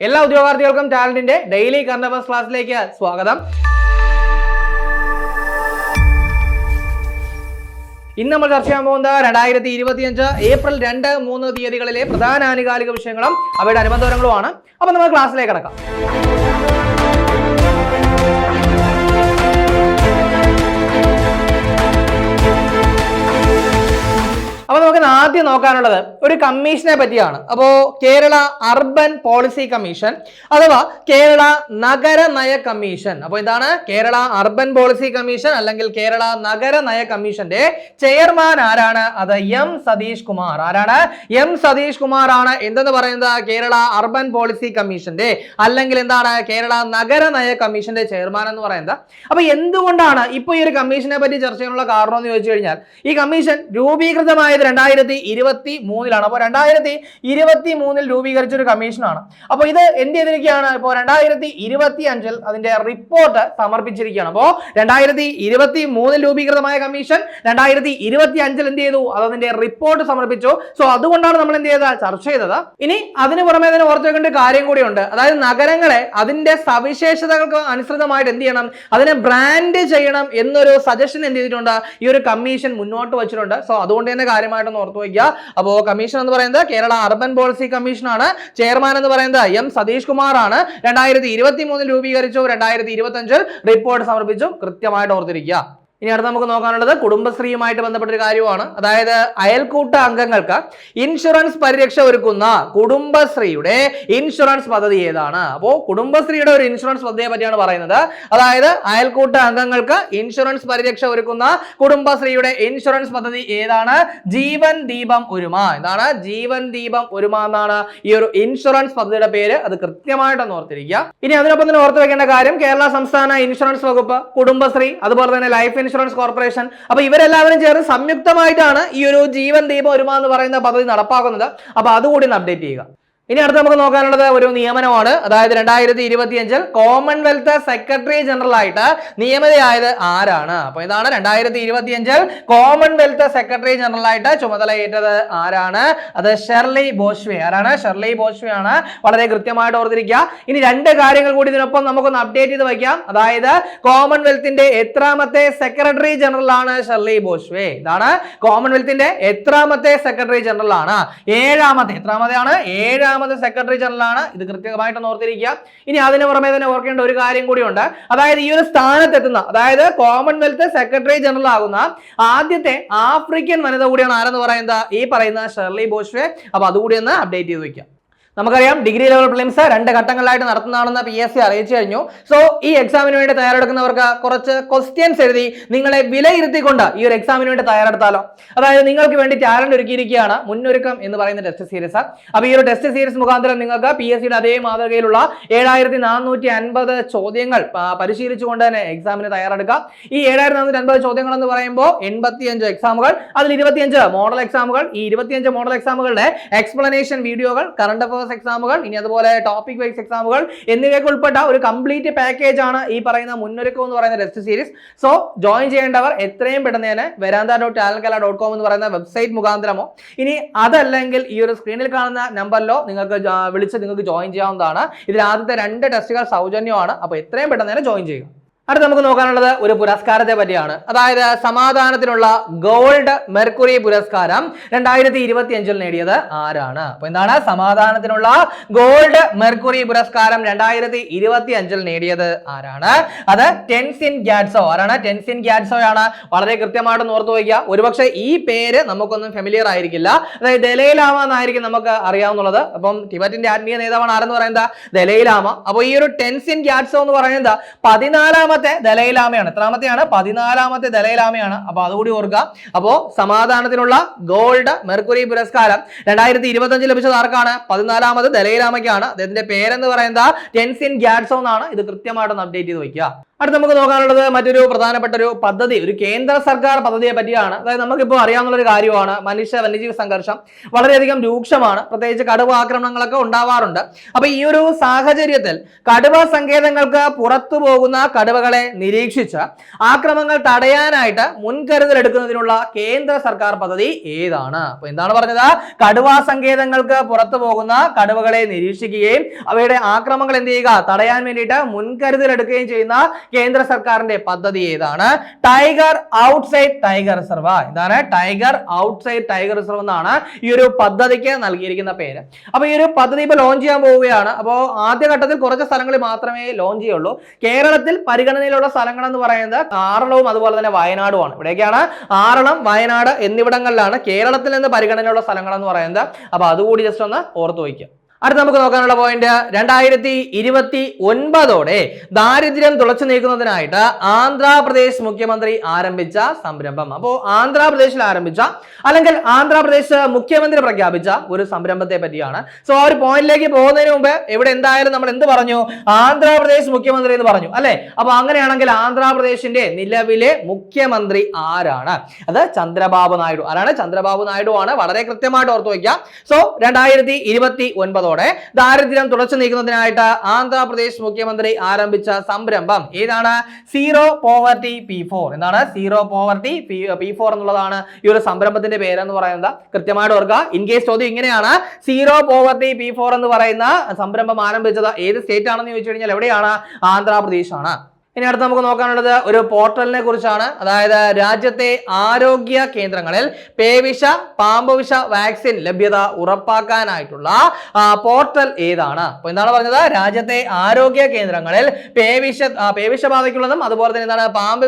എല്ലാ ഉദ്യോഗാർത്ഥികൾക്കും ടാലന്റിന്റെ ഡെയിലി കറണ്ട് അഫേഴ്സ് ക്ലാസ്സിലേക്ക് സ്വാഗതം. ഇന്ന് നമ്മൾ ചർച്ച ചെയ്യാൻ പോകുന്നത് രണ്ടായിരത്തി ഇരുപത്തിയഞ്ച് ഏപ്രിൽ രണ്ട് മൂന്ന് തീയതികളിലെ പ്രധാന ആനുകാലിക വിഷയങ്ങളും അവയുടെ അനുബന്ധങ്ങളുമാണ് അപ്പൊ നമ്മൾ ക്ലാസ്സിലേക്ക് കടക്കാം. അപ്പൊ നമുക്ക് ആദ്യം നോക്കാനുള്ളത് ഒരു കമ്മീഷനെ പറ്റിയാണ്. അപ്പോൾ കേരള അർബൻ പോളിസി കമ്മീഷൻ അഥവാ കേരള നഗര നയ കമ്മീഷൻ. അപ്പോൾ ഇതാണ് കേരള അർബൻ പോളിസി കമ്മീഷൻ അല്ലെങ്കിൽ കേരള നഗര നയ കമ്മീഷന്റെ ചെയർമാൻ ആരാണ്? അത് എം സതീഷ് കുമാർ. ആരാണ്? എം സതീഷ് കുമാർ ആണ്. എന്തെന്ന് പറയുന്നത്? കേരള അർബൻ പോളിസി കമ്മീഷന്റെ അല്ലെങ്കിൽ എന്താണ്? കേരള നഗര നയ കമ്മീഷന്റെ ചെയർമാൻ എന്ന് പറയുന്നത്. അപ്പൊ എന്തുകൊണ്ടാണ് ഇപ്പൊ ഈ ഒരു കമ്മീഷനെ പറ്റി ചർച്ച ചെയ്യാനുള്ള കാരണം എന്ന് ചോദിച്ചു കഴിഞ്ഞാൽ ഈ കമ്മീഷൻ രൂപീകൃതമായത് രണ്ടായിരത്തി ഇരുപത്തി മൂന്നിലാണ്. അപ്പോൾ രണ്ടായിരത്തി ഇരുപത്തി മൂന്നിൽ രൂപീകരിച്ച ഒരു കമ്മീഷനാണ് അപ്പോൾ ഇത് എന്ത് ചെയ്തിരിക്കുകയാണ്? ഇപ്പോൾ രണ്ടായിരത്തി ഇരുപത്തി അഞ്ചിൽ അതിന്റെ റിപ്പോർട്ട് സമർപ്പിച്ചിരിക്കുകയാണ്. അപ്പോൾ രണ്ടായിരത്തി ഇരുപത്തി മൂന്നിൽ രൂപീകൃതമായ കമ്മീഷൻ രണ്ടായിരത്തി ഇരുപത്തി അഞ്ചിൽ എന്ത് ചെയ്തു? അത് അതിന്റെ റിപ്പോർട്ട് സമർപ്പിച്ചു. സോ അതുകൊണ്ടാണ് നമ്മൾ എന്ത് ചെയ്തത്? ചർച്ച ചെയ്തത്. ഇനി അതിന് പുറമെ തന്നെ ഓർത്തു വെക്കേണ്ട കാര്യം കൂടിയുണ്ട് അതായത് നഗരങ്ങളെ അതിന്റെ സവിശേഷതകൾക്ക് അനുസൃതമായിട്ട് എന്ത് ചെയ്യണം? അതിനെ ബ്രാൻഡ് ചെയ്യണം എന്നൊരു സജഷൻ എന്ത് ചെയ്തിട്ടുണ്ട്? ഈ ഒരു കമ്മീഷൻ മുന്നോട്ട് വെച്ചിട്ടുണ്ട്. സോ അതുകൊണ്ട് തന്നെ കാര്യമായിട്ടൊന്ന് ഓർത്തു വയ്ക്കുക. അപ്പോൾ കമ്മീഷൻ എന്ന് പറയുന്നത് കേരള അർബൻ പോളിസി കമ്മീഷനാണ് ചെയർമാൻ എന്ന് പറയുന്നത് എം സതീഷ് കുമാർ ആണ്. രണ്ടായിരത്തി ഇരുപത്തി മൂന്നിൽ രൂപീകരിച്ചു. രണ്ടായിരത്തി ഇരുപത്തി അഞ്ചിൽ റിപ്പോർട്ട് സമർപ്പിച്ചു. കൃത്യമായിട്ട് ഓർത്തിരിക്കുക. ഇനി അടുത്ത് നമുക്ക് നോക്കാനുള്ളത് കുടുംബശ്രീയുമായിട്ട് ബന്ധപ്പെട്ട ഒരു കാര്യമാണ് അതായത് അയൽക്കൂട്ട അംഗങ്ങൾക്ക് ഇൻഷുറൻസ് പരിരക്ഷ ഒരുക്കുന്ന കുടുംബശ്രീയുടെ ഇൻഷുറൻസ് പദ്ധതി ഏതാണ്? അപ്പോൾ കുടുംബശ്രീയുടെ ഒരു ഇൻഷുറൻസ് പദ്ധതിയെ പറ്റിയാണ് പറയുന്നത്. അതായത് അയൽക്കൂട്ട അംഗങ്ങൾക്ക് ഇൻഷുറൻസ് പരിരക്ഷ ഒരുക്കുന്ന കുടുംബശ്രീയുടെ ഇൻഷുറൻസ് പദ്ധതി ഏതാണ്? ജീവൻ ദീപം ഒരുമ. എന്താണ് ജീവൻ ദീപം ഒരുമ എന്നാണ് ഈ ഒരു ഇൻഷുറൻസ് പദ്ധതിയുടെ പേര്. അത് കൃത്യമായിട്ടൊന്ന് ഓർത്തിരിക്കുക. ഇനി അതിനൊപ്പം തന്നെ ഓർത്ത് വെക്കേണ്ട കാര്യം കേരള സംസ്ഥാന ഇൻഷുറൻസ് വകുപ്പ് കുടുംബശ്രീ അതുപോലെ തന്നെ ലൈഫ് ഇൻഷുറൻസ് കോർപ്പറേഷൻ അപ്പൊ ഇവരെല്ലാവരും ചേർന്ന് സംയുക്തമായിട്ടാണ് ഈ ഒരു ജീവൻ ദീപം ഒരുമ എന്ന് പറയുന്ന പദ്ധതി നടപ്പാക്കുന്നത്. അപ്പൊ അതുകൂടി ഒന്ന് അപ്ഡേറ്റ് ചെയ്യുക. ഇനി അടുത്ത് നമുക്ക് നോക്കാനുള്ളത് ഒരു നിയമനമാണ്. അതായത് രണ്ടായിരത്തി ഇരുപത്തി അഞ്ചിൽ കോമൺവെൽത്ത് സെക്രട്ടറി ജനറൽ ആയിട്ട് നിയമിതയായത് ആരാണ്? അപ്പൊ ഇതാണ് രണ്ടായിരത്തി ഇരുപത്തി അഞ്ചിൽ കോമൺവെൽത്ത് സെക്രട്ടറി ജനറൽ ആയിട്ട് ചുമതലയേറ്റത് ആരാണ്? അത് ഷെർലി ബോഷ്വെ. ആരാണ്? ഷെർലി ബോഷ്വെ ആണ് വളരെ കൃത്യമായിട്ട് ഓർത്തിരിക്കുക. ഇനി രണ്ട് കാര്യങ്ങൾ കൂടി ഇതിനൊപ്പം നമുക്കൊന്ന് അപ്ഡേറ്റ് ചെയ്ത് വയ്ക്കാം. അതായത് കോമൺവെൽത്തിന്റെ എത്രാമത്തെ സെക്രട്ടറി ജനറൽ ആണ് ഷെർലി ബോഷ്വെ? ഇതാണ് കോമൺവെൽത്തിന്റെ എത്രാമത്തെ സെക്രട്ടറി ജനറൽ ആണ്. ഏഴാമത്തെ എത്രാമത്തെയാണ്? ഏഴാമത്തെ സെക്രട്ടറി ജനറലാണ് ഇത് കൃത്യമായിട്ട് ഓർത്തിരിക്കുക. ഇനി അതിന് പുറമെ തന്നെ ഓർക്കേണ്ട ഒരു കാര്യം കൂടിയുണ്ട്. അതായത് ഈ ഒരു സ്ഥാനത്തെത്തുന്ന അതായത് കോമൺവെൽത്ത് സെക്രട്ടറി ജനറൽ ആകുന്ന ആദ്യത്തെ ആഫ്രിക്കൻ വനിത കൂടിയാണ് ആരെന്ന് പറയുന്നത്? ഈ പറയുന്ന ഷെർലി ബോഷ്വെ. അപ്പൊ അതുകൂടി ഒന്ന് അപ്ഡേറ്റ് ചെയ്ത് വെക്കാം. നമുക്കറിയാം ഡിഗ്രി ലെവൽ പ്രിലിംസ് രണ്ട് ഘട്ടങ്ങളിലായിട്ട് നടത്തുന്നതാണെന്ന് പി എസ് സി അറിയിച്ചു കഴിഞ്ഞു. സോ ഈ എക്സാമിന് വേണ്ടി തയ്യാറെടുക്കുന്നവർക്ക് കുറച്ച് ക്വസ്റ്റ്യൻസ് എഴുതി നിങ്ങളെ വിലയിരുത്തിക്കൊണ്ട് ഈ ഒരു എക്സാമിന് വേണ്ടി തയ്യാറെടുത്താലോ. അതായത് നിങ്ങൾക്ക് വേണ്ടി ടാലന്റ് ഒരുക്കിയിരിക്കുകയാണ് മുന്നൊരുക്കം എന്ന് പറയുന്ന ടെസ്റ്റ് സീരീസ് അപ്പൊ ഈ ഒരു ടെസ്റ്റ് സീരീസ് മുഖാന്തരം നിങ്ങൾക്ക് പി എസ് സിയുടെ അതേ മാതൃകയിലുള്ള ഏഴായിരത്തി നാനൂറ്റി അൻപത് ചോദ്യങ്ങൾ പരിശീലിച്ചുകൊണ്ട് തന്നെ എക്സാമിന് തയ്യാറെടുക്കാം. ഈ ഏഴായിരത്തി നാനൂറ്റി അൻപത് ചോദ്യങ്ങൾ എന്ന് പറയുമ്പോൾ എൺപത്തിയഞ്ച് എക്സാമുകൾ അതിൽ ഇരുപത്തിയഞ്ച് മോഡൽ എക്സാമുകൾ ഈ ഇരുപത്തിയഞ്ച് മോഡൽ എക്സാമുകളുടെ എക്സ്പ്ലനേഷൻ വീഡിയോകൾ കറണ്ട് അഫയേഴ്സ് എക്സാമുകൾ ഇനി അതുപോലെ ടോപ്പിക് വൈസ് എക്സാമുകൾ എന്നിവയൊക്കെ ഉൾപ്പെട്ട ഒരു കംപ്ലീറ്റ് പാക്കേജ് ആണ് ഈ പറയുന്ന മുന്നൊരുക്കം എന്ന് പറയുന്ന ടെസ്റ്റ് സീരീസ് സോ ജോയിൻ ചെയ്യേണ്ടവർ എത്രയും പെട്ടെന്ന് വരാന്ത ഡോട്ട് ടാലൻകല ഡോട്ട് കോം എന്ന് പറയുന്ന വെബ്സൈറ്റ് മുഖാന്തരമോ ഇനി അതല്ലെങ്കിൽ ഈ ഒരു സ്ക്രീനിൽ കാണുന്ന നമ്പറിലോ നിങ്ങൾക്ക് വിളിച്ച് നിങ്ങൾക്ക് ജോയിൻ ചെയ്യാവുന്നതാണ്. ഇതിൽ ആദ്യത്തെ രണ്ട് ടെസ്റ്റുകൾ സൗജന്യമാണ്. അപ്പോൾ എത്രയും പെട്ടെന്ന് തന്നെ ജോയിൻ ചെയ്യുക. അടുത്ത് നമുക്ക് നോക്കാനുള്ളത് ഒരു പുരസ്കാരത്തെ പറ്റിയാണ്. അതായത് സമാധാനത്തിനുള്ള ഗോൾഡ് മെർക്കുറി പുരസ്കാരം രണ്ടായിരത്തി ഇരുപത്തി അഞ്ചിൽ നേടിയത് ആരാണ്? അപ്പൊ എന്താണ്? സമാധാനത്തിനുള്ള ഗോൾഡ് മെർക്കുറി പുരസ്കാരം രണ്ടായിരത്തി ഇരുപത്തി അഞ്ചിൽ നേടിയത് ആരാണ്? അത് ടെൻസിൻ ഗ്യാറ്റ്സോ. ആരാണ്? ടെൻസിൻ ഗ്യാറ്റ്സോ ആണ് വളരെ കൃത്യമായിട്ട് ഓർത്തു വയ്ക്കുക. ഒരുപക്ഷെ ഈ പേര് നമുക്കൊന്നും ഫെമിലിയർ ആയിരിക്കില്ല. അതായത് ദലൈലാമ എന്നായിരിക്കും നമുക്ക് അറിയാവുന്നത് അപ്പം ടിബറ്റിന്റെ ആത്മീയ നേതാവാണ് ആരെന്ന് പറയുന്നത്? ദലൈലാമ. അപ്പോൾ ഈ ഒരു ടെൻസിൻ ഗ്യാറ്റ്സോ എന്ന് പറയുന്നത് പതിനാലാമത്തെ ദലൈലാമയാണ്. എത്രാമത്തെയാണ്? പതിനാലാമത്തെ ദലൈലാമയാണ്. അപ്പൊ അതുകൂടി ഓർക്കുക. അപ്പോ സമാധാനത്തിനുള്ള ഗോൾഡ് മെർക്കുറി പുരസ്കാരം രണ്ടായിരത്തി ഇരുപത്തി അഞ്ച് ലഭിച്ചത് ആർക്കാണ്? പതിനാലാമത് ദലൈലാമയ്ക്കാണ്. അദ്ദേഹത്തിന്റെ പേരെന്ന് പറയുന്നത്? ടെൻസിൻ ഗ്യാഡ്സോ എന്നാണ്. ഇത് കൃത്യമായിട്ടൊന്ന് അപ്ഡേറ്റ് ചെയ്ത് വയ്ക്കുക അടുത്ത് നമുക്ക് നോക്കാനുള്ളത് മറ്റൊരു പ്രധാനപ്പെട്ട ഒരു പദ്ധതി ഒരു കേന്ദ്ര സർക്കാർ പദ്ധതിയെ പറ്റിയാണ്. അതായത് നമുക്കിപ്പോൾ അറിയാവുന്ന ഒരു കാര്യമാണ് മനുഷ്യ വന്യജീവി സംഘർഷം വളരെയധികം രൂക്ഷമാണ്. പ്രത്യേകിച്ച് കടുവ ആക്രമണങ്ങളൊക്കെ ഉണ്ടാവാറുണ്ട്. അപ്പൊ ഈ ഒരു സാഹചര്യത്തിൽ കടുവ സങ്കേതങ്ങൾക്ക് പുറത്തു പോകുന്ന കടുവകളെ നിരീക്ഷിച്ച് ആക്രമങ്ങൾ തടയാനായിട്ട് മുൻകരുതൽ എടുക്കുന്നതിനുള്ള കേന്ദ്ര സർക്കാർ പദ്ധതി ഏതാണ്? അപ്പൊ എന്താണ് പറഞ്ഞത്? കടുവ സങ്കേതങ്ങൾക്ക് പുറത്തു പോകുന്ന കടുവകളെ നിരീക്ഷിക്കുകയും അവയുടെ ആക്രമങ്ങൾ എന്ത് ചെയ്യുക? തടയാൻ വേണ്ടിയിട്ട് മുൻകരുതൽ എടുക്കുകയും ചെയ്യുന്ന കേന്ദ്ര സർക്കാരിന്റെ പദ്ധതി ഏതാണ്? ടൈഗർ ഔട്ട്സൈഡ് ടൈഗർ റിസർവ് ഇതാണ് ടൈഗർ ഔട്ട്സൈഡ് ടൈഗർ റിസർവ് എന്നാണ് ഈ ഒരു പദ്ധതിക്ക് നൽകിയിരിക്കുന്ന പേര്. അപ്പൊ ഈ ഒരു പദ്ധതി ഇപ്പൊ ലോഞ്ച് ചെയ്യാൻ പോവുകയാണ്. അപ്പോൾ ആദ്യഘട്ടത്തിൽ കുറച്ച് സ്ഥലങ്ങളിൽ മാത്രമേ ലോഞ്ച് ചെയ്യുള്ളൂ. കേരളത്തിൽ പരിഗണനയിലുള്ള സ്ഥലങ്ങൾ എന്ന് പറയുന്നത് ആറളവും അതുപോലെ തന്നെ വയനാടുമാണ്. ഇവിടേക്കാണ് ആറളം വയനാട് എന്നിവിടങ്ങളിലാണ് കേരളത്തിൽ നിന്ന് പരിഗണനയുള്ള സ്ഥലങ്ങൾ എന്ന് പറയുന്നത്. അപ്പൊ അതുകൂടി ജസ്റ്റ് ഒന്ന് ഓർത്തു വയ്ക്കുക. അടുത്ത നമുക്ക് നോക്കാനുള്ള പോയിന്റ് രണ്ടായിരത്തി ഇരുപത്തി ഒൻപതോടെ ദാരിദ്ര്യം തുളച്ചു നീക്കുന്നതിനായിട്ട് ആന്ധ്രാപ്രദേശ് മുഖ്യമന്ത്രി ആരംഭിച്ച സംരംഭം. അപ്പോൾ ആന്ധ്രാപ്രദേശിൽ ആരംഭിച്ച അല്ലെങ്കിൽ ആന്ധ്രാപ്രദേശ് മുഖ്യമന്ത്രി പ്രഖ്യാപിച്ച ഒരു സംരംഭത്തെ പറ്റിയാണ്. സോ ആ ഒരു പോയിന്റിലേക്ക് പോകുന്നതിന് മുമ്പ് ഇവിടെ എന്തായാലും നമ്മൾ എന്ത് പറഞ്ഞു? ആന്ധ്രാപ്രദേശ് മുഖ്യമന്ത്രി എന്ന് പറഞ്ഞു അല്ലെ? അപ്പൊ അങ്ങനെയാണെങ്കിൽ ആന്ധ്രാപ്രദേശിന്റെ നിലവിലെ മുഖ്യമന്ത്രി ആരാണ്? അത് ചന്ദ്രബാബു നായിഡു. ആരാണ്? ചന്ദ്രബാബു നായിഡു ആണ്. വളരെ കൃത്യമായിട്ട് ഓർത്തു വയ്ക്കുക. സോ രണ്ടായിരത്തി ഇരുപത്തി ഒൻപതോടെ ദാരിദ്ര്യം തുടച്ചു നീക്കുന്നതിനായിട്ട് ആന്ധ്രാപ്രദേശ് മുഖ്യമന്ത്രി ആരംഭിച്ച സംരംഭം ഏതാണ്? സീറോ പോവർട്ടി പി ഫോർ എന്താണ്? സീറോ പോവർട്ടി പി ഫോർ എന്നുള്ളതാണ് ഈ ഒരു സംരംഭത്തിന്റെ പേരെന്ന് പറയുന്നത്. കൃത്യമായിട്ട് ഓർക്കുക. ഇൻ കേസ് ചോദ്യം ഇങ്ങനെയാണ്. സീറോ പോവർട്ടി പി ഫോർ എന്ന് പറയുന്ന സംരംഭം ആരംഭിച്ചത് ഏത് സ്റ്റേറ്റ് ആണെന്ന് ചോദിച്ചു കഴിഞ്ഞാൽ എവിടെയാണ്? ആന്ധ്രാപ്രദേശ് ആണ്. ഇനി അടുത്ത് നമുക്ക് നോക്കാനുള്ളത് ഒരു പോർട്ടലിനെ കുറിച്ചാണ്. അതായത് രാജ്യത്തെ ആരോഗ്യ കേന്ദ്രങ്ങളിൽ പേവിഷ പാമ്പുവിഷ വാക്സിൻ ലഭ്യത ഉറപ്പാക്കാനായിട്ടുള്ള പോർട്ടൽ ഏതാണ്? അപ്പൊ എന്താണ് പറഞ്ഞത്? രാജ്യത്തെ ആരോഗ്യ കേന്ദ്രങ്ങളിൽ പേവിഷ പേവിഷ പേവിഷബാധയ്ക്കുള്ളതും അതുപോലെ തന്നെ എന്താണ് പാമ്പ്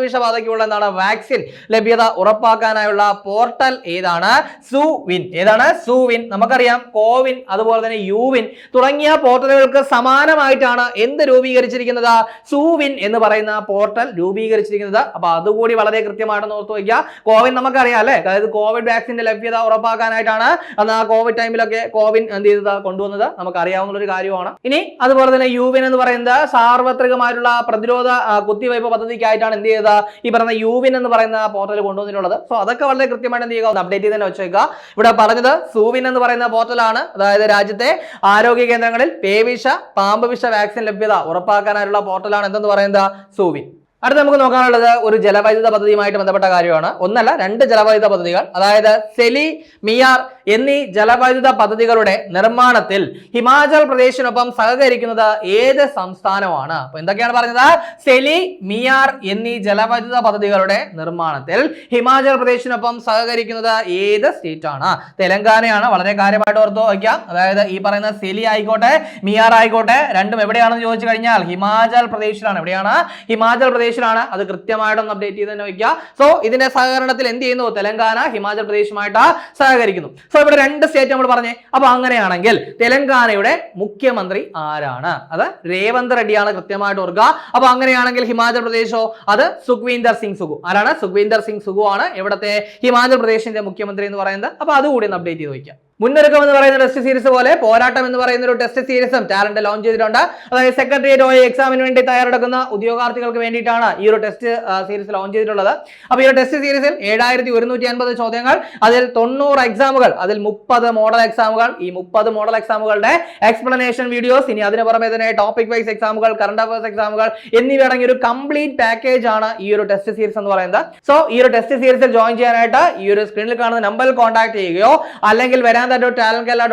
എന്താണ് വാക്സിൻ ലഭ്യത ഉറപ്പാക്കാനായുള്ള പോർട്ടൽ ഏതാണ്? സുവിൻ. ഏതാണ്? സുവിൻ. നമുക്കറിയാം കോവിൻ അതുപോലെ തന്നെ യുവിൻ തുടങ്ങിയ പോർട്ടലുകൾക്ക് സമാനമായിട്ടാണ് എന്ത് രൂപീകരിച്ചിരിക്കുന്നത്? സുവിൻ എന്ന് പറയുന്ന പോർട്ടൽ രൂപീകരിച്ചിരിക്കുന്നത്. അപ്പൊ അതുകൂടി വളരെ കൃത്യമായിട്ട് ഓർത്തു വയ്ക്കുക. കോവിൻ നമുക്കറിയാം അല്ലെ? അതായത് കോവിഡ് വാക്സിന്റെ ലഭ്യത ഉറപ്പാക്കാനായിട്ടാണ് അന്ന് ആ കോവിഡ് ടൈമിലൊക്കെ കോവിൻ എന്ത് ചെയ്തത് കൊണ്ടുവന്നത്. നമുക്ക് അറിയാവുന്ന ഒരു കാര്യമാണ്. ഇനി അതുപോലെ തന്നെ യുവിൻ എന്ന് പറയുന്നത് സാർവത്രികമായിട്ടുള്ള പ്രതിരോധ കുത്തിവയ്പ് പദ്ധതിക്കായിട്ടാണ് എന്ത് ചെയ്തത്? ഈ പറയുന്ന യുവിൻ എന്ന് പറയുന്ന പോർട്ടൽ കൊണ്ടുവന്നിട്ടുള്ളത്. സോ അതൊക്കെ വളരെ കൃത്യമായിട്ട് എന്ത് ചെയ്യുക? അപ്ഡേറ്റ് ചെയ്ത് തന്നെ വെച്ചേക്കുക. ഇവിടെ പറഞ്ഞത് സൂവിൻ എന്ന് പറയുന്ന പോർട്ടലാണ് അതായത് രാജ്യത്തെ ആരോഗ്യ കേന്ദ്രങ്ങളിൽ പേവിഷ പാമ്പ് വിഷ വാക്സിൻ ലഭ്യത ഉറപ്പാക്കാനായിട്ടുള്ള പോർട്ടലാണ് എന്തെന്ന് പറയുന്നത്? സൂവിൻ. അടുത്ത നമുക്ക് നോക്കാനുള്ളത് ഒരു ജലവൈദ്യുത പദ്ധതിയുമായിട്ട് ബന്ധപ്പെട്ട കാര്യമാണ്. ഒന്നല്ല രണ്ട് ജലവൈദ്യുത പദ്ധതികൾ അതായത് സെലി മിയാർ എന്നീ ജലവൈദ്യുത പദ്ധതികളുടെ നിർമ്മാണത്തിൽ ഹിമാചൽ പ്രദേശിനൊപ്പം സഹകരിക്കുന്നത് ഏത് സംസ്ഥാനമാണ്? അപ്പൊ എന്തൊക്കെയാണ് പറഞ്ഞത്? സെലി മിയാർ എന്നീ ജലവൈദ്യുത പദ്ധതികളുടെ നിർമ്മാണത്തിൽ ഹിമാചൽ പ്രദേശിനൊപ്പം സഹകരിക്കുന്നത് ഏത് സ്റ്റേറ്റ് ആണ് തെലങ്കാനയാണ് വളരെ കാര്യമായിട്ട് ഓർത്ത് വയ്ക്കാം. അതായത് ഈ പറയുന്ന സെലി ആയിക്കോട്ടെ മിയാർ ആയിക്കോട്ടെ രണ്ടും എവിടെയാണെന്ന് ചോദിച്ചു കഴിഞ്ഞാൽ ഹിമാചൽ പ്രദേശിലാണ്. എവിടെയാണ്? ഹിമാചൽ പ്രദേശിലാണ് അത് കൃത്യമായിട്ടൊന്ന് അപ്ഡേറ്റ് ചെയ്ത് തന്നെ വയ്ക്കുക സോ ഇതിന്റെ സഹകരണത്തിൽ എന്ത് ചെയ്യുന്നു? തെലങ്കാന ഹിമാചൽ പ്രദേശുമായിട്ട് സഹകരിക്കുന്നു. സോ ഇവിടെ രണ്ട് സ്റ്റേറ്റ് നമ്മൾ പറഞ്ഞേ. അപ്പൊ അങ്ങനെയാണെങ്കിൽ തെലങ്കാനയുടെ മുഖ്യമന്ത്രി ആരാണ്? അത് രേവന്ത് റെഡ്ഡിയാണ് കൃത്യമായിട്ട് ഓർക്കുക. അപ്പൊ അങ്ങനെയാണെങ്കിൽ ഹിമാചൽ പ്രദേശോ? അത് സുഖ്വീന്ദർ സിംഗ് സുഖു. ആരാണ്? സുഖ്വീന്ദർ സിംഗ് സുഖു ആണ് ഇവിടുത്തെ ഹിമാചൽ പ്രദേശിന്റെ മുഖ്യമന്ത്രി എന്ന് പറയുന്നത്. അപ്പൊ അതുകൂടി ഒന്ന് അപ്ഡേറ്റ് ചെയ്ത് വയ്ക്കാം മുന്നൊരുക്കം എന്ന് പറയുന്ന ടെസ്റ്റ് സീരീസ് പോലെ പോരാട്ടം എന്ന് പറയുന്ന ഒരു ടെസ്റ്റ് സീരീസും ടാലന്റ് ലോഞ്ച് ചെയ്തിട്ടുണ്ട്. അതായത് സെക്രട്ടേറിയറ്റ് ഓയ എക്സാമിന് വേണ്ടി തയ്യാറെടുക്കുന്ന ഉദ്യോഗാർത്ഥികൾക്ക് വേണ്ടിയിട്ടാണ് ഈ ഒരു ടെസ്റ്റ് സീരീസ് ലോഞ്ച് ചെയ്തിട്ടുള്ളത്. അപ്പോൾ ഈ ഒരു ടെസ്റ്റ് സീരീസിൽ ഏഴായിരത്തി ഒരുന്നൂറ്റി അൻപത് ചോദ്യങ്ങൾ അതിൽ തൊണ്ണൂറ് എക്സാമുകൾ അതിൽ മുപ്പത് മോഡൽ എക്സാമുകൾ ഈ മുപ്പത് മോഡൽ എക്സാമുകളുടെ എക്സ്പ്ലനേഷൻ വീഡിയോസ് ഇനി അതിന് പുറമെ തന്നെ ടോപ്പിക് വൈസ് എക്സാമുകൾ കറണ്ട് അഫയേഴ്സ് എക്സാമുകൾ എന്നിവ അടങ്ങിയ ഒരു കംപ്ലീറ്റ് പാക്കേജ് ആണ് ഈ ഒരു ടെസ്റ്റ് സീരീസ് എന്ന് പറയുന്നത്. സോ ഈ ഒരു ടെസ്റ്റ് സീരീസിൽ ജോയിൻ ചെയ്യാനായിട്ട് ഈ ഒരു സ്ക്രീനിൽ കാണുന്ന നമ്പറിൽ കോൺടാക്ട് ചെയ്യുകയോ അല്ലെങ്കിൽ വരാൻ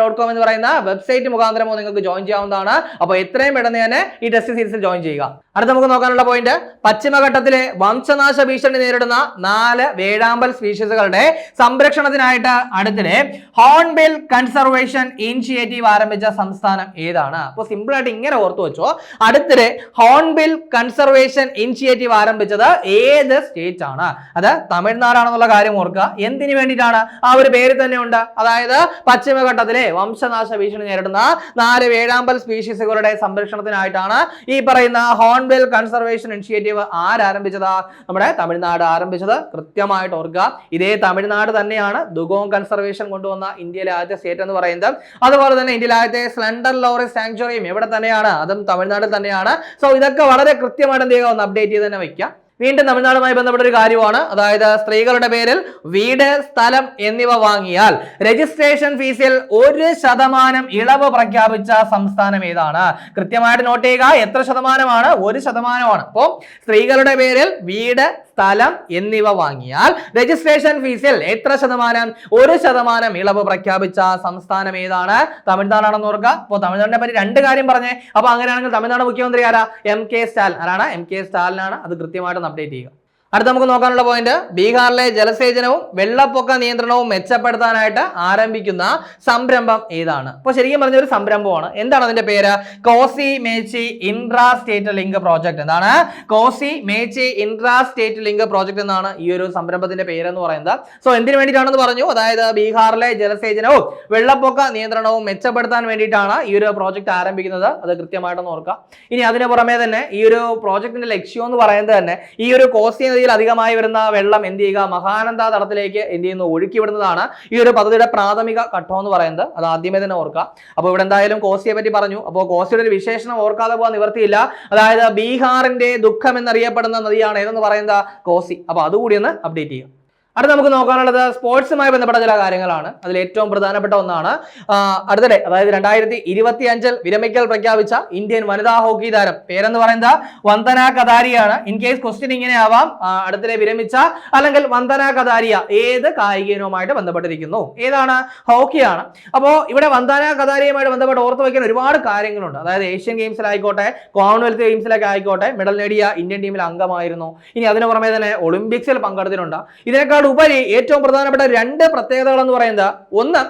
ഡോട്ട് കോം എന്ന് പറയുന്ന വെബ്സൈറ്റ് മുഖാന്തരമോ നിങ്ങൾക്ക് ജോയിൻ ചെയ്യാവുന്നതാണ്. അപ്പോൾ എത്രയും പെട്ടെന്ന് തന്നെ ഈ ടെസ്റ്റ് സീരീസിൽ ജോയിൻ ചെയ്യുക. അടുത്ത നമുക്ക് നോക്കാനുള്ള പോയിന്റ് പശ്ചിമഘട്ടത്തിലെ വംശനാശ ഭീഷണി നേരിടുന്ന നാല് വേഴാമ്പൽ സ്പീഷീസുകളുടെ സംരക്ഷണത്തിനായിട്ട് അടുത്തിടെ ഹോൺബിൽ കൺസർവേഷൻ ഇനിഷ്യേറ്റീവ് ആരംഭിച്ച സംസ്ഥാനം ഏതാണ്? അപ്പോൾ സിമ്പിൾ ആയിട്ട് ഇങ്ങനെ ഓർത്തു വെച്ചോ. അടുത്തിടെ ഹോൺബിൽ കൺസർവേഷൻ ഇനിഷ്യേറ്റീവ് ആരംഭിച്ചത് ഏത് സ്റ്റേറ്റ് ആണ്? അത് തമിഴ്നാടാണെന്നുള്ള കാര്യം ഓർക്കുക. എന്തിനു വേണ്ടിയിട്ടാണ്? ആ ഒരു പേര് തന്നെ ഉണ്ട് അതായത് പശ്ചിമഘട്ടത്തിലെ വംശനാശ ഭീഷണി നേരിടുന്ന നാല് വേഴാമ്പൽ സ്പീഷീസുകളുടെ സംരക്ഷണത്തിനായിട്ടാണ് ഈ പറയുന്ന ഹോൺ ഹോൺബിൽ കൺസർവേഷൻ ഇനിഷ്യേറ്റീവ് ആരംഭിച്ചതാ നമ്മുടെ തമിഴ്നാട് ആരംഭിച്ചത് കൃത്യമായിട്ട് ഓർക്കുക. ഇതേ തമിഴ്നാട് തന്നെയാണ് ദുഗോങ് കൺസർവേഷൻ കൊണ്ടുവന്ന ഇന്ത്യയിലെ ആദ്യത്തെ സ്റ്റേറ്റ് എന്ന് പറയുന്നത്. അതുപോലെ തന്നെ ഇന്ത്യയിലെ ആദ്യത്തെ സ്ലണ്ടർ ലോറി സാങ്ച്വറിയും എവിടെ തന്നെയാണ്. അതും തമിഴ്നാട്ടിൽ തന്നെയാണ്. സോ ഇതൊക്കെ വളരെ കൃത്യമായിട്ട് എന്ത് ചെയ്യുക? ഒന്ന് അപ്ഡേറ്റ് ചെയ്ത് തന്നെ വെക്കാം വീണ്ടും തമിഴ്നാടുമായി ബന്ധപ്പെട്ട ഒരു കാര്യമാണ്. അതായത് സ്ത്രീകളുടെ പേരിൽ വീട് സ്ഥലം എന്നിവ വാങ്ങിയാൽ രജിസ്ട്രേഷൻ ഫീസിൽ ഒരു ശതമാനം ഇളവ് പ്രഖ്യാപിച്ച സംസ്ഥാനം ഏതാണ്? കൃത്യമായിട്ട് നോട്ട് ചെയ്യുക എത്ര ശതമാനമാണ്? ഒരു ശതമാനമാണ്. അപ്പോൾ സ്ത്രീകളുടെ പേരിൽ വീട് സ്ഥലം എന്നിവ വാങ്ങിയാൽ രജിസ്ട്രേഷൻ ഫീസിൽ എത്ര ശതമാനം? ഒരു ശതമാനം ഇളവ് പ്രഖ്യാപിച്ച സംസ്ഥാനം ഏതാണ്? തമിഴ്നാടാണെന്ന് ഓർക്കുക അപ്പോൾ തമിഴ്നാടിനെ പറ്റി രണ്ട് കാര്യം പറഞ്ഞേ. അപ്പൊ അങ്ങനെയാണെങ്കിൽ തമിഴ്നാട് മുഖ്യമന്ത്രി ആരാ? എം കെ സ്റ്റാലിൻ ആരാണ്? എം കെ സ്റ്റാലിനാണ് അത് കൃത്യമായിട്ട് അപ്ഡേറ്റ് ചെയ്യുക. അടുത്ത നമുക്ക് നോക്കാനുള്ള പോയിന്റ് ബീഹാറിലെ ജലസേചനവും വെള്ളപ്പൊക്ക നിയന്ത്രണവും മെച്ചപ്പെടുത്താനായിട്ട് ആരംഭിക്കുന്ന സംരംഭം ഏതാണ്? അപ്പോൾ ശരിക്കും പറഞ്ഞ ഒരു സംരംഭമാണ്. എന്താണ് അതിന്റെ പേര്? Kosi Mechi intra state link project. എന്താണ്? Kosi Mechi intra state link project എന്നാണ് ഈ ഒരു സംരംഭത്തിന്റെ പേര് എന്ന് പറയുന്നത്. സോ എന്തിനു വേണ്ടിയിട്ടാണെന്ന് പറഞ്ഞു? അതായത് ബീഹാറിലെ ജലസേചനവും വെള്ളപ്പൊക്ക നിയന്ത്രണവും മെച്ചപ്പെടുത്താൻ വേണ്ടിയിട്ടാണ് ഈ ഒരു പ്രോജക്ട് ആരംഭിക്കുന്നത്. അത് കൃത്യമായിട്ടൊന്ന് ഓർക്കുക. ഇനി അതിന് പുറമെ തന്നെ ഈ ഒരു പ്രോജക്റ്റിന്റെ ലക്ഷ്യം എന്ന് പറയുന്നത് തന്നെ ഈ ഒരു കോസി നദിയിൽ അധികമായി വരുന്ന വെള്ളം എന്ത് ചെയ്യുക? മഹാനന്ദ തടത്തിലേക്ക് എന്ത് ചെയ്യുന്നു? ഒഴുക്കി വിടുന്നതാണ് ഈ ഒരു പദ്ധതിയുടെ പ്രാഥമിക ഘട്ടം എന്ന് പറയുന്നത്. അത് ആദ്യമേ തന്നെ ഓർക്കുക. അപ്പോൾ ഇവിടെ എന്തായാലും കോസിയെ പറ്റി പറഞ്ഞു. അപ്പോൾ കോസിയുടെ ഒരു വിശേഷണം ഓർക്കാതെ പോകാൻ നിവർത്തിയില്ല അതായത് ബീഹാറിന്റെ ദുഃഖം എന്നറിയപ്പെടുന്ന നദിയാണ് ഏതെന്ന് പറയുന്നത്? കോസി. അപ്പോൾ അതുകൂടി ഒന്ന് അപ്ഡേറ്റ് ചെയ്യുക. അടുത്ത നമുക്ക് നോക്കാനുള്ളത് സ്പോർട്സുമായി ബന്ധപ്പെട്ട ചില കാര്യങ്ങളാണ്. അതിൽ ഏറ്റവും പ്രധാനപ്പെട്ട ഒന്നാണ് അടുത്തിടെ അതായത് രണ്ടായിരത്തി ഇരുപത്തി അഞ്ചിൽ വിരമിക്കൽ പ്രഖ്യാപിച്ച ഇന്ത്യൻ വനിതാ ഹോക്കി താരം. പേരെന്ന് പറയുന്നത് വന്ദന കതാരിയാണ് ഇൻ കേസ് ക്വസ്റ്റ്യൻ ഇങ്ങനെ ആവാം. അടുത്തിടെ വിരമിച്ച അല്ലെങ്കിൽ വന്ദന കതാരിയ ഏത് കായിക ഇനവുമായിട്ട് ബന്ധപ്പെട്ടിരിക്കുന്നു? ഏതാണ്? ഹോക്കിയാണ്. അപ്പോൾ ഇവിടെ വന്ദന കതാരിയുമായിട്ട് ബന്ധപ്പെട്ട് ഓർത്ത് വയ്ക്കാൻ ഒരുപാട് കാര്യങ്ങളുണ്ട്. അതായത് ഏഷ്യൻ ഗെയിംസിലായിക്കോട്ടെ കോമൺവെൽത്ത് ഗെയിംസിലൊക്കെ ആയിക്കോട്ടെ മെഡൽ നേടിയ ഇന്ത്യൻ ടീമിൽ അംഗമായിരുന്നു. ഇനി അതിന് പുറമെ തന്നെ ഒളിമ്പിക്സിൽ പങ്കെടുത്തിട്ടുണ്ട്. ഇതിനേക്കാൾ ഉപരി ഏറ്റവും പ്രധാനപ്പെട്ട രണ്ട് പ്രത്യേകതകൾ എന്ന് പറയുന്നത്. ഒന്ന്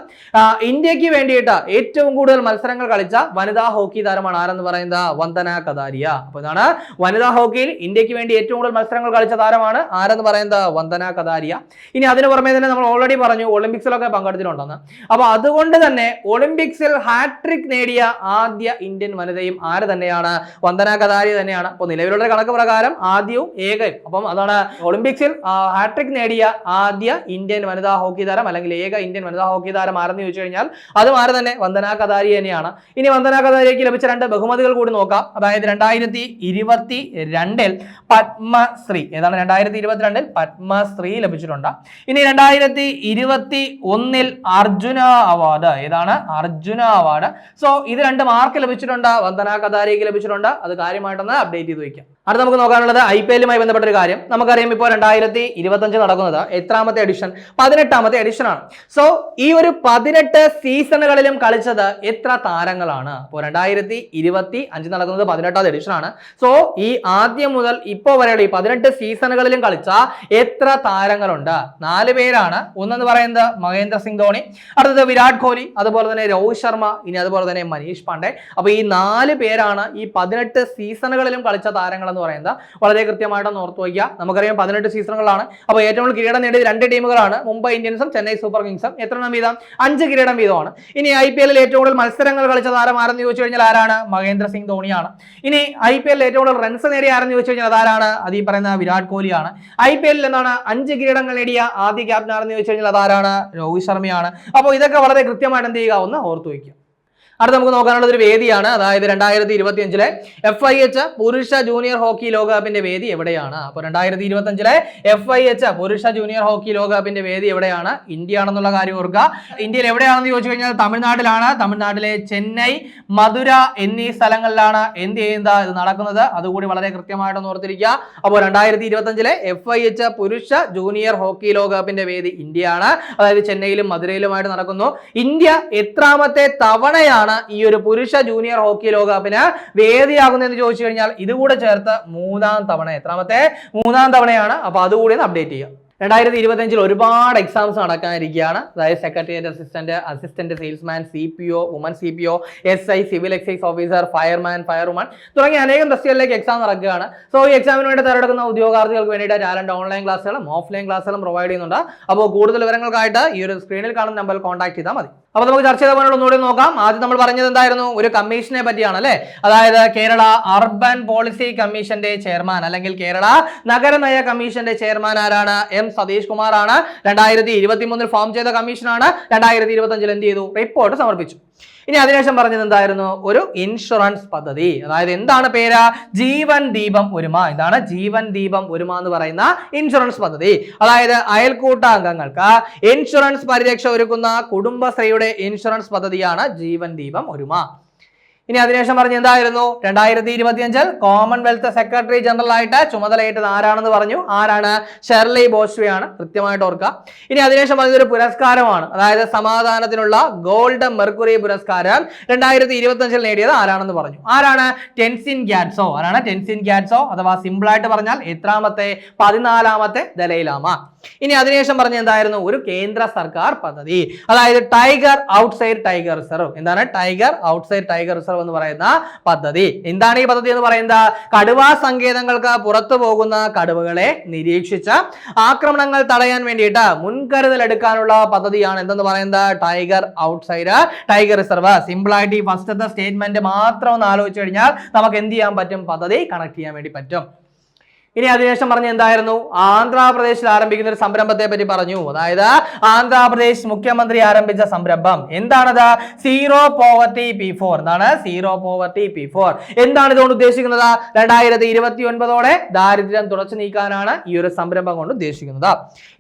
ഇന്ത്യയ്ക്ക് വേണ്ടിയിട്ട് ഏറ്റവും കൂടുതൽ മത്സരങ്ങൾ കളിച്ച വനിതാ ഹോക്കി താരമാണ് ആരെന്ന് പറയുന്നത്? വന്ദന കതാരിയ അപ്പൊ ഇതാണ് വനിതാ ഹോക്കിയിൽ ഇന്ത്യയ്ക്ക് വേണ്ടി ഏറ്റവും കൂടുതൽ മത്സരങ്ങൾ കളിച്ച താരമാണ് ആരെന്ന് പറയുന്നത്? വന്ദന കതാരിയ ഇനി അതിന് പുറമെ തന്നെ നമ്മൾ ഓൾറെഡി പറഞ്ഞു ഒളിമ്പിക്സിലൊക്കെ പങ്കെടുത്തിട്ടുണ്ടെന്ന്. അപ്പൊ അതുകൊണ്ട് തന്നെ ഒളിമ്പിക്സിൽ ഹാട്രിക് നേടിയ ആദ്യ ഇന്ത്യൻ വനിതയും ആര് തന്നെയാണ്? വന്ദന കതാരി തന്നെയാണ്. അപ്പോൾ നിലവിലുള്ള കണക്ക് പ്രകാരം ആദ്യവും ഏകയും. അപ്പം അതാണ് ഒളിമ്പിക്സിൽ ഹാട്രിക് നേടിയ ആദ്യ ഇന്ത്യൻ വനിതാ ഹോക്കി താരം അല്ലെങ്കിൽ ഏക ഇന്ത്യൻ വനിതാ ഹോക്കി താരം ആരെന്ന് ചോദിച്ചു കഴിഞ്ഞാൽ അതും ആര് തന്നെ? വന്ദന കതാരി തന്നെയാണ്. ഇനി വന്ദന കതാരിക്ക് ലഭിച്ച രണ്ട് ബഹുമതികൾ കൂടി നോക്കാം. അതായത് രണ്ടായിരത്തി ഇരുപത്തി രണ്ടിൽ പത്മശ്രീ. ഏതാണ് രണ്ടായിരത്തി ഇരുപത്തിരണ്ടിൽ പത്മശ്രീ ലഭിച്ചിട്ടുണ്ട്. ഇനി രണ്ടായിരത്തി ഇരുപത്തി ഒന്നിൽ അർജുന അവാർഡ്. ഏതാണ്? അർജുന അവാർഡ്. സോ ഇത് രണ്ട് മാർക്ക് ലഭിച്ചിട്ടുണ്ട്. വന്ദന കതാരിക്ക് ലഭിച്ചിട്ടുണ്ട്. അത് കാര്യമായിട്ടൊന്ന് അപ്ഡേറ്റ് ചെയ്ത് വയ്ക്കാം അടുത്ത നമുക്ക് നോക്കാനുള്ളത് ഐ പി എല്ലുമായി ബന്ധപ്പെട്ട ഒരു കാര്യം. നമുക്കറിയാം ഇപ്പോൾ രണ്ടായിരത്തി ഇരുപത്തഞ്ച് നടക്കുന്നത് എത്രാമത്തെ എഡിഷൻ പതിനെട്ടാമത്തെ എഡിഷനാണ് സോ ഈ ഒരു പതിനെട്ട് സീസണുകളിലും കളിച്ചത് എത്ര താരങ്ങളാണ്? ഇപ്പോൾ രണ്ടായിരത്തി ഇരുപത്തി അഞ്ച് നടക്കുന്നത് പതിനെട്ടാമത്തെ എഡിഷൻ ആണ്. സോ ഈ ആദ്യം മുതൽ ഇപ്പോൾ വരെയുള്ള ഈ പതിനെട്ട് സീസണുകളിലും കളിച്ച എത്ര താരങ്ങളുണ്ട്? നാല് പേരാണ്. ഒന്നെന്ന് പറയുന്നത് മഹേന്ദ്ര സിംഗ് ധോണി അടുത്തത് വിരാട് കോഹ്ലി അതുപോലെ തന്നെ രോഹിത് ശർമ്മ ഇനി അതുപോലെ തന്നെ മനീഷ് പാണ്ഡെ. അപ്പോൾ ഈ നാല് പേരാണ് ഈ പതിനെട്ട് സീസണുകളിലും കളിച്ച താരങ്ങൾ എന്ന് പറയുന്നത്. വളരെ കൃത്യമായിട്ട് ഓർത്തു വയ്ക്കുക. നമുക്കറിയാം പതിനെട്ട് സീസണുകളാണ്. അപ്പോൾ ഏറ്റവും കൂടുതൽ കിരീടം നേടിയത് രണ്ട് ടീമുകളാണ്. മുംബൈ ഇന്ത്യൻസും ചെന്നൈ സൂപ്പർ കിങ്സും. എത്ര എണ്ണം വീതം? അഞ്ച് കിരീടം വീതമാണ്. ഇനി ഐ പി എല്ലിൽ ഏറ്റവും കൂടുതൽ മത്സരങ്ങൾ കളിച്ച താരം ആരെന്ന് ചോദിച്ചു കഴിഞ്ഞാൽ ആരാണ്? മഹേന്ദ്ര സിംഗ് ധോണിയാണ്. ഇനി ഐ പി എല്ലിൽ ഏറ്റവും കൂടുതൽ റൺസ് നേടിയ ആരെന്ന് ചോദിച്ചു കഴിഞ്ഞാൽ അതാരാണ്? അത് ഈ പറയുന്ന വിരാട് കോഹ്ലിയാണ്. ഐ പി എല്ലിൽ എന്താണ് അഞ്ച് കിരീടങ്ങൾ നേടിയ ആദ്യ ക്യാപ്റ്റൻ ആരെന്ന് ചോദിച്ചു കഴിഞ്ഞാൽ അതാരാണ്? രോഹിത് ശർമ്മയാണ്. അപ്പോൾ ഇതൊക്കെ വളരെ കൃത്യമായിട്ട് എന്ത് ചെയ്യുക? ഒന്ന് ഓർത്തു വയ്ക്കുക. അടുത്ത നമുക്ക് നോക്കാനുള്ളത് ഒരു വേദിയാണ്. അതായത് രണ്ടായിരത്തി ഇരുപത്തി അഞ്ചിലെ എഫ് ഐ എച്ച് പുരുഷ ജൂനിയർ ഹോക്കി ലോകകപ്പിന്റെ വേദി എവിടെയാണ്? അപ്പോൾ രണ്ടായിരത്തി ഇരുപത്തി അഞ്ചിലെ എഫ് ഐ എച്ച് പുരുഷ ജൂനിയർ ഹോക്കി ലോകകപ്പിന്റെ വേദി എവിടെയാണ്? ഇന്ത്യ ആണെന്നുള്ള കാര്യം ഓർക്കുക. ഇന്ത്യയിൽ എവിടെയാണെന്ന് ചോദിച്ചു കഴിഞ്ഞാൽ തമിഴ്നാട്ടിലാണ്. തമിഴ്നാട്ടിലെ ചെന്നൈ മധുര എന്നീ സ്ഥലങ്ങളിലാണ് എന്ത് ചെയ്യുന്നത്? ഇത് നടക്കുന്നത്. അതുകൂടി വളരെ കൃത്യമായിട്ടൊന്ന് ഓർത്തിരിക്കുക. അപ്പോൾ രണ്ടായിരത്തി ഇരുപത്തി അഞ്ചിലെ എഫ് ഐ എച്ച് പുരുഷ ജൂനിയർ ഹോക്കി ലോകകപ്പിന്റെ വേദി ഇന്ത്യയാണ്. അതായത് ചെന്നൈയിലും മധുരയിലുമായിട്ട് നടക്കുന്നു. ഇന്ത്യ എത്രാമത്തെ തവണയാണ് ഈ ഒരു പുരുഷ ജൂനിയർ ഹോക്കി ലോകകപ്പിന് വേദിയാകുന്നതെന്ന് ചോദിച്ചു കഴിഞ്ഞാൽ ഇതുകൂടെ ചേർത്ത് മൂന്നാം തവണ എത്രാമത്തെ? മൂന്നാം തവണയാണ്. അപ്പോൾ അതുകൂടി ഒന്ന് അപ്ഡേറ്റ് ചെയ്യാം. രണ്ടായിരത്തി ഇരുപത്തഞ്ചിൽ ഒരുപാട് എക്സാംസ് നടക്കാനിരിക്കുകയാണ്. അതായത് secretariat assistant assistant salesman C P O woman C P O S I civil excise officer fireman firewoman തുടങ്ങിയ അനേകം ടെസ്റ്റുകളിലേക്ക് എക്സാം നടക്കുകയാണ്. സോ ഈ എക്സാമിന് വേണ്ടി തയ്യാറെടുക്കുന്ന ഉദ്യോഗാർത്ഥികൾക്ക് വേണ്ടിയിട്ട് ടാലന്റ് ഓൺലൈൻ ക്ലാസ്സുകളും ഓഫ്ലൈൻ ക്ലാസ്സുകളും പ്രൊവൈഡ് ചെയ്യുന്നുണ്ട്. അപ്പോൾ കൂടുതൽ വിവരങ്ങൾക്കായിട്ട് ഈ ഒരു സ്ക്രീനിൽ കാണുന്ന നമ്പറിൽ കോൺടാക്ട് ചെയ്താൽ മതി. അപ്പൊ നമുക്ക് ചർച്ച ചെയ്ത പോലുള്ള ഒന്നുകൂടി നോക്കാം. ആദ്യം നമ്മൾ പറഞ്ഞത് എന്തായിരുന്നു? ഒരു കമ്മീഷനെ പറ്റിയാണ് അല്ലെ? അതായത് കേരള അർബൻ പോളിസി കമ്മീഷന്റെ ചെയർമാൻ അല്ലെങ്കിൽ കേരള നഗരനയ കമ്മീഷന്റെ ചെയർമാൻ ആരാണ്? എം സതീഷ് കുമാർ ആണ്. രണ്ടായിരത്തി ഇരുപത്തി മൂന്നിൽ ഫോം ചെയ്ത കമ്മീഷനാണ്. രണ്ടായിരത്തി ഇരുപത്തി അഞ്ചിൽ എന്ത് ചെയ്തു? റിപ്പോർട്ട് സമർപ്പിച്ചു. ഇനി അതിനുശേഷം പറഞ്ഞത് എന്തായിരുന്നു? ഒരു ഇൻഷുറൻസ് പദ്ധതി. അതായത് എന്താണ് പേര്? ജീവൻ ദീപം ഒരുമ. ഇതാണ് ജീവൻ ദീപം ഒരുമ എന്ന് പറയുന്ന ഇൻഷുറൻസ് പദ്ധതി. അതായത് അയൽക്കൂട്ട അംഗങ്ങൾക്ക് ഇൻഷുറൻസ് പരിരക്ഷ ഒരുക്കുന്ന കുടുംബശ്രീയുടെ ഇൻഷുറൻസ് പദ്ധതിയാണ് ജീവൻ ദീപം ഒരുമ. ഇനി അതിനുശേഷം പറഞ്ഞ എന്തായിരുന്നു? രണ്ടായിരത്തി ഇരുപത്തിയഞ്ചിൽ കോമൺവെൽത്ത് സെക്രട്ടറി ജനറൽ ആയിട്ട് ചുമതലയേറ്റത് ആരാണെന്ന് പറഞ്ഞു. ആരാണ്? ഷെർലി ബോസ്വയാണ്. കൃത്യമായിട്ട് ഓർക്കുക. ഇനി അതിനുശേഷം പറഞ്ഞത് ഒരു പുരസ്കാരമാണ്. അതായത് സമാധാനത്തിനുള്ള ഗോൾഡ് മെർക്കുറി പുരസ്കാരം രണ്ടായിരത്തി ഇരുപത്തി നേടിയത് ആരാണെന്ന് പറഞ്ഞു. ആരാണ്? ടെൻസിൻ ഗ്യാറ്റ്സോ. ആരാണ്? ടെൻസിൻ ഗ്യാറ്റ്സോ. അഥവാ സിമ്പിൾ ആയിട്ട് പറഞ്ഞാൽ എത്രാമത്തെ? പതിനാലാമത്തെ ദലൈലാമ. ഇനി അതിനുശേഷം പറഞ്ഞ എന്തായിരുന്നു? ഒരു കേന്ദ്ര സർക്കാർ പദ്ധതി. അതായത് ടൈഗർ ഔട്ട്സൈഡ് ടൈഗർ റിസർവ്. എന്താണ്? ടൈഗർ ഔട്ട്സൈഡ് ടൈഗർ റിസർവ് എന്ന് പറയുന്ന പദ്ധതി. എന്താണ് ഈ പദ്ധതി എന്ന് പറയുന്നത്? കടുവാ സങ്കേതങ്ങൾക്ക് പുറത്തു പോകുന്ന കടുവകളെ നിരീക്ഷിച്ച ആക്രമണങ്ങൾ തടയാൻ വേണ്ടിയിട്ട് മുൻകരുതൽ എടുക്കാനുള്ള പദ്ധതിയാണ് എന്തെന്ന് പറയുന്നത്? Tiger outside tiger reserve simple ആയിട്ട് ഈ ഫസ്റ്റത്തെ സ്റ്റേറ്റ്മെന്റ് മാത്രം ഒന്ന് ആലോചിച്ച് കഴിഞ്ഞാൽ നമുക്ക് എന്ത് ചെയ്യാൻ പറ്റും? പദ്ധതി കണക്ട് ചെയ്യാൻ വേണ്ടി പറ്റും. ഇനി അതിനുശേഷം പറഞ്ഞ എന്തായിരുന്നു? ആന്ധ്രാപ്രദേശിൽ ആരംഭിക്കുന്ന ഒരു സംരംഭത്തെ പറ്റി പറഞ്ഞു. അതായത് ആന്ധ്രാപ്രദേശ് മുഖ്യമന്ത്രി ആരംഭിച്ച സംരംഭം. എന്താണത്? സീറോ പോവർട്ടി പി ഫോർ എന്താണ്? സീറോ പോവർട്ടി പി ഫോർ എന്താണ് ഇതുകൊണ്ട് ഉദ്ദേശിക്കുന്നത്? രണ്ടായിരത്തി ഇരുപത്തി ഒൻപതോടെ ദാരിദ്ര്യം തുടച്ചു നീക്കാനാണ് ഈ ഒരു സംരംഭം കൊണ്ട് ഉദ്ദേശിക്കുന്നത്.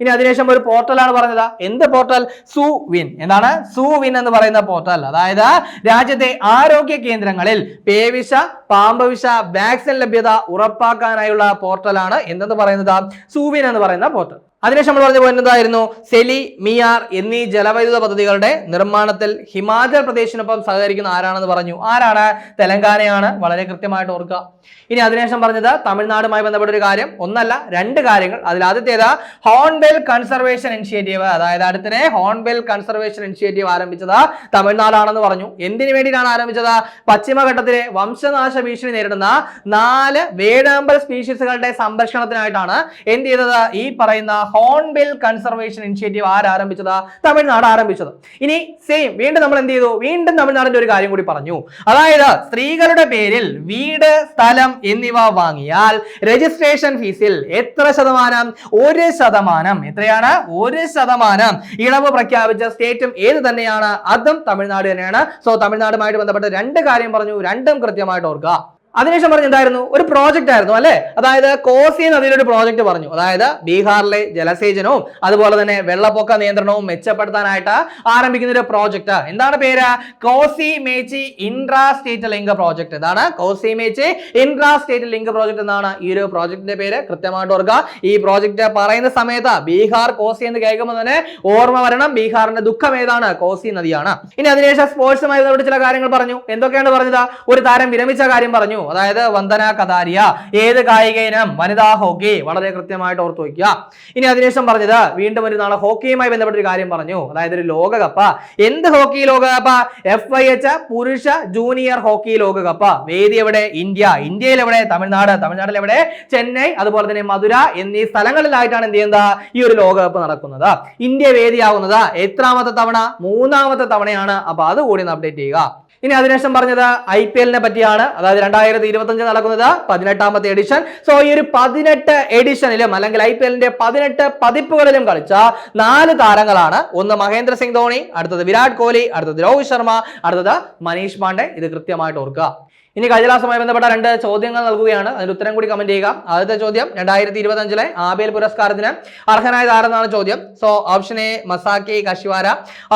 ഇനി അതിനുശേഷം ഒരു പോർട്ടലാണ് പറഞ്ഞത്. എന്ത് പോർട്ടൽ? സുവിൻ. എന്താണ്? സുവിൻ എന്ന് പറയുന്ന പോർട്ടൽ. അതായത് രാജ്യത്തെ ആരോഗ്യ കേന്ദ്രങ്ങളിൽ പേവിഷ പാമ്പവിഷ വാക്സിൻ ലഭ്യത ഉറപ്പാക്കാനായുള്ള പോർട്ടലാണ് എന്തെന്ന് പറയുന്നത്? സൂവിൻ എന്ന് പറയുന്ന പോർട്ടൽ അതിനുശേഷം നമ്മൾ പറഞ്ഞു പോയിരുന്നതായിരുന്നു സെലി മിയാർ എന്നീ ജലവൈദ്യുത പദ്ധതികളുടെ നിർമ്മാണത്തിൽ ഹിമാചൽ പ്രദേശിനൊപ്പം സഹകരിക്കുന്ന ആരാണെന്ന് പറഞ്ഞു? ആരാണ്? തെലങ്കാനയാണ്. വളരെ കൃത്യമായിട്ട് ഓർക്കുക. ഇനി അതിനുശേഷം പറഞ്ഞത് തമിഴ്നാടുമായി ബന്ധപ്പെട്ട ഒരു കാര്യം. ഒന്നല്ല രണ്ട് കാര്യങ്ങൾ. അതിൽ ആദ്യത്തേത് ഹോൺബെൽ കൺസർവേഷൻ ഇനിഷ്യേറ്റീവ്. അതായത് അടുത്തിടെ ഹോൺബെൽ കൺസർവേഷൻ ഇനിഷ്യേറ്റീവ് ആരംഭിച്ചത് തമിഴ്നാടാണെന്ന് പറഞ്ഞു. എന്തിനു വേണ്ടിയിട്ടാണ് ആരംഭിച്ചത്? പശ്ചിമഘട്ടത്തിലെ വംശനാശ ഭീഷണി നേരിടുന്ന നാല് വേടാമ്പൽ സ്പീഷീസുകളുടെ സംരക്ഷണത്തിനായിട്ടാണ് എന്ത് ചെയ്തത്? ഈ പറയുന്ന ഹോൺബിൽ കൺസർവേഷൻ ഇനിഷ്യേറ്റീവ് ആരംഭിച്ചത്? തമിഴ്നാട് ആരംഭിച്ചത്. ഇനി സെയിം വീണ്ടും നമ്മൾ എന്ത് ചെയ്തു? വീണ്ടും തമിഴ്നാടിന്റെ ഒരു കാര്യം കൂടി പറഞ്ഞു. അതായത് സ്ത്രീകളുടെ പേരിൽ വീട് സ്ഥലം എന്നിവ വാങ്ങിയാൽ രജിസ്ട്രേഷൻ ഫീസിൽ എത്ര ശതമാനം? ഒരു ശതമാനം. എത്രയാണ്? ഒരു ശതമാനം. ഇളവ് പ്രഖ്യാപിച്ച സ്റ്റേറ്റും ഏത് തന്നെയാണ്? അതും തമിഴ്നാട് തന്നെയാണ്. സോ തമിഴ്നാടുമായിട്ട് ബന്ധപ്പെട്ട് രണ്ട് കാര്യം പറഞ്ഞു. രണ്ടും കൃത്യമായിട്ട് ഓർക്കുക. അതിനുശേഷം പറഞ്ഞ എന്തായിരുന്നു? ഒരു പ്രോജക്റ്റ് ആയിരുന്നു അല്ലെ? അതായത് കോസി നദിയിലൊരു പ്രോജക്റ്റ് പറഞ്ഞു. അതായത് ബീഹാറിലെ ജലസേചനവും അതുപോലെ തന്നെ വെള്ളപ്പൊക്ക നിയന്ത്രണവും മെച്ചപ്പെടുത്താനായിട്ട് ആരംഭിക്കുന്ന ഒരു പ്രോജക്റ്റ് എന്താണ് പേര്? Kosi Mechi intra state link project എന്താണ്? Kosi Mechi intra state link project എന്നാണ് ഈ ഒരു പ്രോജക്റ്റിന്റെ പേര്. കൃത്യമായിട്ട് ഓർക്കുക. ഈ പ്രോജക്റ്റ് പറയുന്ന സമയത്ത് ബീഹാർ കോസി എന്ന് കേൾക്കുമ്പോൾ തന്നെ ഓർമ്മ വരണം. ബീഹാറിന്റെ ദുഃഖം ഏതാണ്? കോസി നദിയാണ്. ഇനി അതിനുശേഷം സ്പോർട്സുമായി ചില കാര്യങ്ങൾ പറഞ്ഞു. എന്തൊക്കെയാണ് പറഞ്ഞത്? ഒരു താരം വിരമിച്ച കാര്യം പറഞ്ഞു. അതായത് വന്ദന കതാരിയ ഏത് കായിക ഇനം വനിതാ ഹോക്കി വളരെ കൃത്യമായിട്ട് ഓർത്തു വയ്ക്കുക. ഇനി അതിനുശേഷം പറഞ്ഞത് വീണ്ടും ഒരു നാളെ ഹോക്കിയുമായി ബന്ധപ്പെട്ട ഒരു കാര്യം പറഞ്ഞു. അതായത് ഒരു ലോകകപ്പ്. എന്ത് ഹോക്കി ലോകകപ്പ്? എഫ് ഐ എച്ച് പുരുഷ ജൂനിയർ ഹോക്കി ലോകകപ്പ്. വേദി എവിടെ? ഇന്ത്യ. ഇന്ത്യയിൽ എവിടെ? തമിഴ്നാട്. തമിഴ്നാട്ടിൽ എവിടെ? ചെന്നൈ. അതുപോലെ തന്നെ മധുര എന്നീ സ്ഥലങ്ങളിലായിട്ടാണ് എന്ത് ചെയ്യുന്നത്? ഈ ഒരു ലോകകപ്പ് നടക്കുന്നത്. ഇന്ത്യ വേദിയാവുന്നത് എത്രാമത്തെ തവണ? മൂന്നാമത്തെ തവണയാണ്. അപ്പൊ അത് കൂടി ഒന്ന് അപ്ഡേറ്റ് ചെയ്യുക. ഇനി അതിനുശേഷം പറഞ്ഞത് ഐ പി എല്ലിനെ പറ്റിയാണ്. അതായത് രണ്ടായിരത്തി ഇരുപത്തി നടക്കുന്നത് പതിനെട്ടാമത്തെ എഡിഷൻ സോ ഈ ഒരു പതിനെട്ട് എഡിഷനിലും അല്ലെങ്കിൽ ഐ പി എല്ലിന്റെ പതിനെട്ട് പതിപ്പുകളിലും കളിച്ച നാല് താരങ്ങളാണ്. ഒന്ന് മഹേന്ദ്ര സിംഗ് ധോണി അടുത്തത് വിരാട് കോഹ്ലി അടുത്തത് രോഹിത് ശർമ്മ അടുത്തത് മനീഷ് പാണ്ഡെ. ഇത് കൃത്യമായിട്ട് ഓർക്കുക. ഇനി കഴിഞ്ഞ ക്ലാസ്സുമായി ബന്ധപ്പെട്ട രണ്ട് ചോദ്യങ്ങൾ നൽകുകയാണ്. അതിന് ഉത്തരം കൂടി കമന്റ് ചെയ്യുക. ആദ്യത്തെ ചോദ്യം രണ്ടായിരത്തി ഇരുപത്തി അഞ്ചിലെ ആബേൽ പുരസ്കാരത്തിന് അർഹനായത് ആരെന്നാണ് ചോദ്യം. So option A Masaki Kashiwara.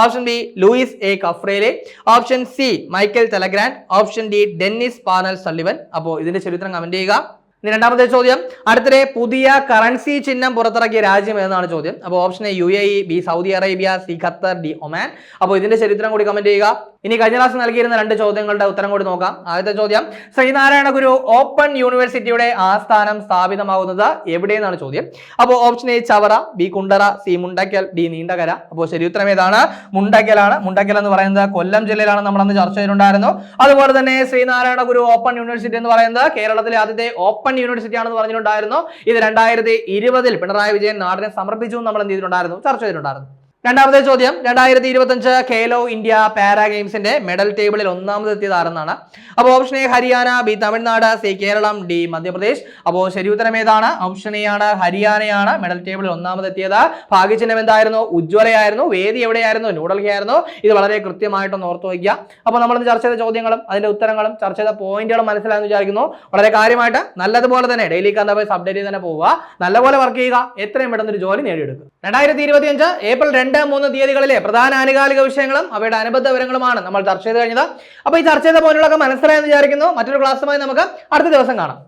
Option B Luis A Caffarelli. Option C Michel Talagrand. Option D Dennis Parnell Sullivan. അപ്പോൾ ഇതിന്റെ ചരിത്രം കമന്റ് ചെയ്യുക. ഇനി രണ്ടാമത്തെ ചോദ്യം അടുത്തിടെ പുതിയ കറൻസി ചിഹ്നം പുറത്തിറക്കിയ രാജ്യം ഏതാണ് ചോദ്യം. അപ്പോൾ option A U A B Saudi Arabia C Qatar D Oman. അപ്പോൾ ഇതിന്റെ ചരിത്രം കൂടി കമന്റ് ചെയ്യുക. ഇനി കഴിഞ്ഞ ക്ലാസ് നൽകിയിരുന്ന രണ്ട് ചോദ്യങ്ങളുടെ ഉത്തരം കൂടി നോക്കാം. ആദ്യത്തെ ചോദ്യം ശ്രീനാരായണ ഗുരു ഓപ്പൺ യൂണിവേഴ്സിറ്റിയുടെ ആസ്ഥാനം സ്ഥാപിതമാകുന്നത് എവിടെയെന്നാണ് ചോദ്യം. അപ്പോൾ option A Chavara B Kundara C Mundakkal D Neendakara. അപ്പോൾ ശരി ഉത്തരം ഏതാണ്? മുണ്ടക്കലാണ്. മുണ്ടക്കൽ എന്ന് പറയുന്നത് കൊല്ലം ജില്ലയിലാണ് നമ്മൾ അന്ന് ചർച്ച ചെയ്തിട്ടുണ്ടായിരുന്നു. അതുപോലെ തന്നെ ശ്രീനാരായണ ഗുരു ഓപ്പൺ യൂണിവേഴ്സിറ്റി എന്ന് പറയുന്നത് കേരളത്തിലെ ആദ്യത്തെ ഓപ്പൺ യൂണിവേഴ്സിറ്റി ആണെന്ന് പറഞ്ഞിട്ടുണ്ടായിരുന്നു. ഇത് രണ്ടായിരത്തി ഇരുപതിൽ പിണറായി വിജയൻ നാടിനെ സമർപ്പിച്ചു നമ്മൾ എന്ത് ചെയ്തിട്ടുണ്ടായിരുന്നു? ചർച്ച ചെയ്തിട്ടുണ്ടായിരുന്നു. രണ്ടാമത്തെ ചോദ്യം രണ്ടായിരത്തി ഇരുപത്തഞ്ച് ഖേലോ ഇന്ത്യ പാരാ ഗെയിംസിന്റെ മെഡൽ ടേബിളിൽ ഒന്നാമത് എത്തിയത് ആരെന്നാണ്? അപ്പോൾ option A Haryana B Tamil Nadu C Keralam D Madhya Pradesh. അപ്പോൾ ശരി ഉത്തരം ഏതാണ്? ഓപ്ഷൻ എ ആണ് ഹരിയാനയാണ് മെഡൽ ടേബിളിൽ ഒന്നാമത് എത്തിയത്. ഭാഗ്യചിഹ്നം എന്തായിരുന്നു? ഉജ്ജ്വലയായിരുന്നു. വേദി എവിടെയായിരുന്നു? ന്യൂഡൽഹി ആയിരുന്നു ഇത് വളരെ കൃത്യമായിട്ടൊന്ന് ഓർത്തു വയ്ക്കുക. അപ്പോൾ നമ്മൾ ചർച്ച ചെയ്ത ചോദ്യങ്ങളും അതിന്റെ ഉത്തരങ്ങളും ചർച്ച ചെയ്ത പോയിന്റുകളും മനസ്സിലായെന്ന് വിചാരിക്കുന്നു. വളരെ കാര്യമായിട്ട് നല്ലതുപോലെ തന്നെ ഡെയിലി കണ്ടബേസ് അപ്ഡേറ്റ് ചെയ്ത് തന്നെ പോവുക. നല്ലപോലെ വർക്ക് ചെയ്യുക. എത്രയും പെട്ടെന്ന് ഒരു ജോലി നേടിയെടുക്കുക. രണ്ടായിരത്തി ഇരുപത്തിയഞ്ച് ഏപ്രിൽ രണ്ട് മൂന്ന് തീയതികളിലെ പ്രധാന ആനുകാലിക വിഷയങ്ങളും അവയുടെ അനുബന്ധ വിവരങ്ങളുമാണ് നമ്മൾ ചർച്ച ചെയ്ത് കഴിഞ്ഞത്. അപ്പോൾ ഈ ചർച്ച ചെയ്ത പോയിന്റുകളൊക്കെ മനസ്സിലായെന്ന് വിചാരിക്കുന്നു. മറ്റൊരു ക്ലാസ്സുമായി നമുക്ക് അടുത്ത ദിവസം കാണാം.